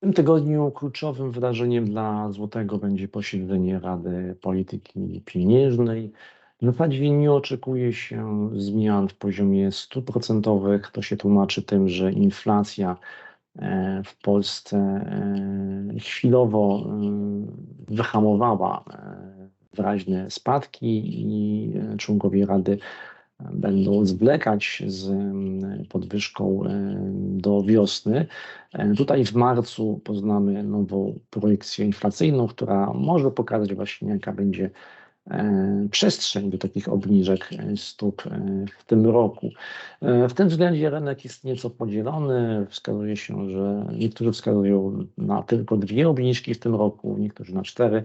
W tym tygodniu kluczowym wydarzeniem dla złotego będzie posiedzenie Rady Polityki Pieniężnej. W zasadzie nie oczekuje się zmian w poziomie stóp procentowych. To się tłumaczy tym, że inflacja e, w Polsce e, chwilowo e, wyhamowała wyraźne spadki i członkowie Rady będą zwlekać z podwyżką do wiosny. Tutaj w marcu poznamy nową projekcję inflacyjną, która może pokazać właśnie, jaka będzie przestrzeń do takich obniżek stóp w tym roku. W tym względzie rynek jest nieco podzielony. Wskazuje się, że niektórzy wskazują na tylko dwie obniżki w tym roku, niektórzy na cztery.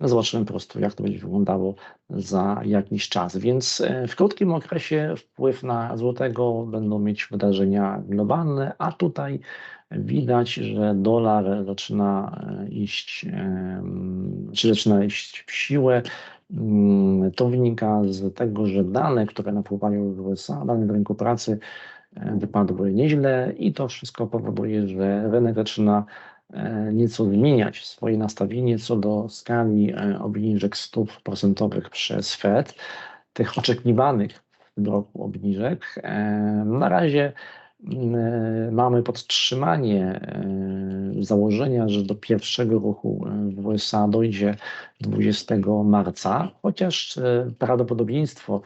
No zobaczymy po prostu, jak to będzie wyglądało za jakiś czas. Więc e, w krótkim okresie wpływ na złotego będą mieć wydarzenia globalne, a tutaj widać, że dolar zaczyna e, iść, czy zaczyna iść w siłę. Mm, to wynika z tego, że dane, które napływają z USA, dane z rynku pracy e, wypadły nieźle i to wszystko powoduje, że rynek zaczyna E, nieco zmieniać swoje nastawienie co do skali e, obniżek stóp procentowych przez Fed, tych oczekiwanych w roku obniżek. Na razie mamy podtrzymanie założenia, że do pierwszego ruchu w USA dojdzie 20 marca, chociaż prawdopodobieństwo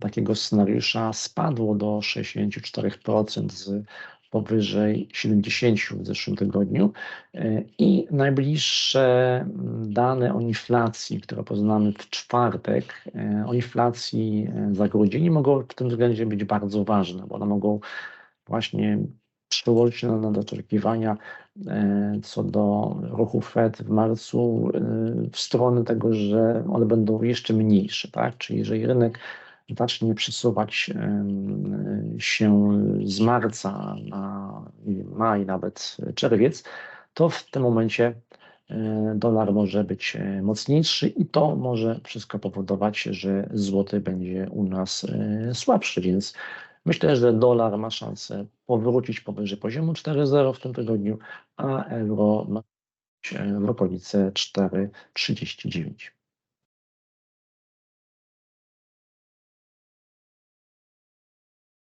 takiego scenariusza spadło do 64% z powyżej 70 w zeszłym tygodniu. E, i najbliższe mm, dane o inflacji, które poznamy w czwartek, e, o inflacji e, za grudzień mogą w tym względzie być bardzo ważne, bo one mogą właśnie przełożyć się na oczekiwania co do ruchu Fed w marcu w stronę tego, że one będą jeszcze mniejsze, tak? Czyli jeżeli rynek zacznie przesuwać się z marca na maj, nawet czerwiec, to w tym momencie e, dolar może być e, mocniejszy i to może wszystko powodować, że złoty będzie u nas e, słabszy, więc myślę, że dolar ma szansę powrócić powyżej poziomu 4,0 w tym tygodniu, a euro ma w okolice 4,39.